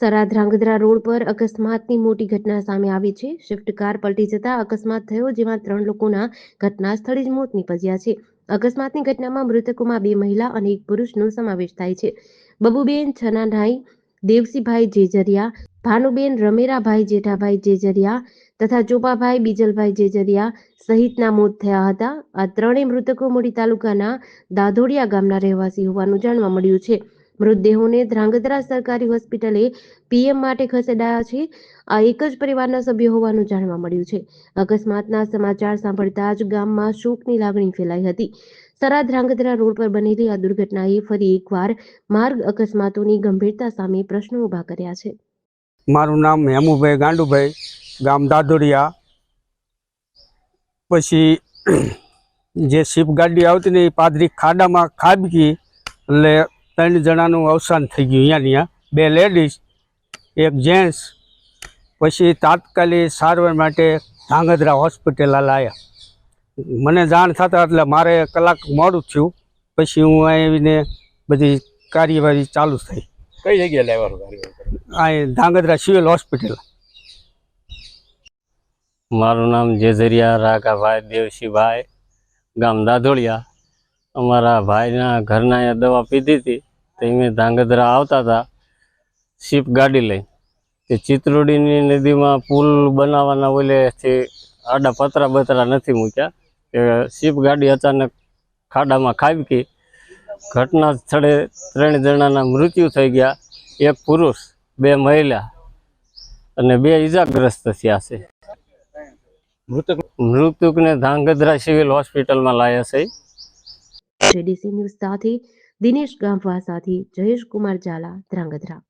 Sara Dhrangadhra road પર અકસ્માતની મોટી ઘટના સામે આવી છે. સ્વિફ્ટ કાર પલટી જતા અકસ્માત થયો, જેમાં ત્રણ લોકોના ઘટના સ્થળે જ મોત નીપજ્યા છે. અકસ્માતની ઘટનામાં મૃતકોમાં બે મહિલા અને એક પુરુષનો સમાવેશ થાય છે. બબુબેન છનાભાઈ, દેવસીભાઈ જેજરિયા, ભાનુબેન રમેરાભાઈ જેઠાભાઈ જેજરિયા તથા ચોપાભાઈ બીજલભાઈ જેજરિયા સહિતના મોત થયા હતા. આ ત્રણેય મૃતકો મોડી તાલુકાના દાધોડિયા ગામના રહેવાસી હોવાનું જાણવા મળ્યું છે. મૃતદેહોને ધ્રાંગધ્રા સરકારી હોસ્પિટલે પીએમ માટે ખસેડાયા છે. આ એક જ પરિવારના સભ્યો હોવાનું જાણવા મળ્યું છે. અકસ્માતના સમાચાર સાંભળતા જ ગામમાં શોકની લાગણી ફેલાઈ હતી. સરા ધ્રાંગધ્રા રોડ પર બનેલી આ દુર્ઘટનાએ ફરી એકવાર માર્ગ અકસ્માતોની ગંભીરતા સામે પ્રશ્નો ઊભા કર્યા છે. મારું નામ હેમુભાઈ ગાંડુભાઈ, ગામ દાદોડિયા પછી જે શિપ ગાડી આવતી ને એ પાદરી ખાડામાં ખાબકી એટલે ત્રણ જણાનું અવસાન થઈ ગયું અહીંયા અહીંયા. બે લેડીઝ એક જેન્ટ્સ પછી તાત્કાલિક સારવાર માટે ધાંગધ્રા હોસ્પિટલ લાવ્યા મને જાણ થતાં એટલે મારે કલાક મોડું થયું પછી હું અહીં આવીને બધી કાર્યવાહી ચાલુ થઈ. કઈ જગ્યાએ લેવાનું કાર્યવાહી ધાંગધ્રા સિવિલ હોસ્પિટલ મારું નામ જેઝરિયા રાકાભાઈ દેવશીભાઈ ગામ દાધોળિયા. અમારા ભાઈના ઘરના દવા પીધી હતી. અમે ધાંગધ્રા આવતા હતા શિપ ગાડી લઈ. તે ચિત્રોડીની નદીમાં પુલ બનાવવાના ઓલેથી આડા પતરા બતરા નથી મૂક્યા. કે શિપ ગાડી અચાનક ખાડામાં ખાબકી. ઘટના સ્થળે ત્રણ જણાના મૃત્યુ થઈ ગયા એક પુરુષ બે મહિલા અને બે ઈજાગ્રસ્ત થયા છે. મૃતક મૃતકને ધાંગધ્રા સિવિલ હોસ્પિટલમાં લાયા છે. જેડીસી ન્યૂઝ સાથે દિનેશ ગામવા સાથે જયેશ કુમાર ઝાલા ધ્રાંગધ્રા.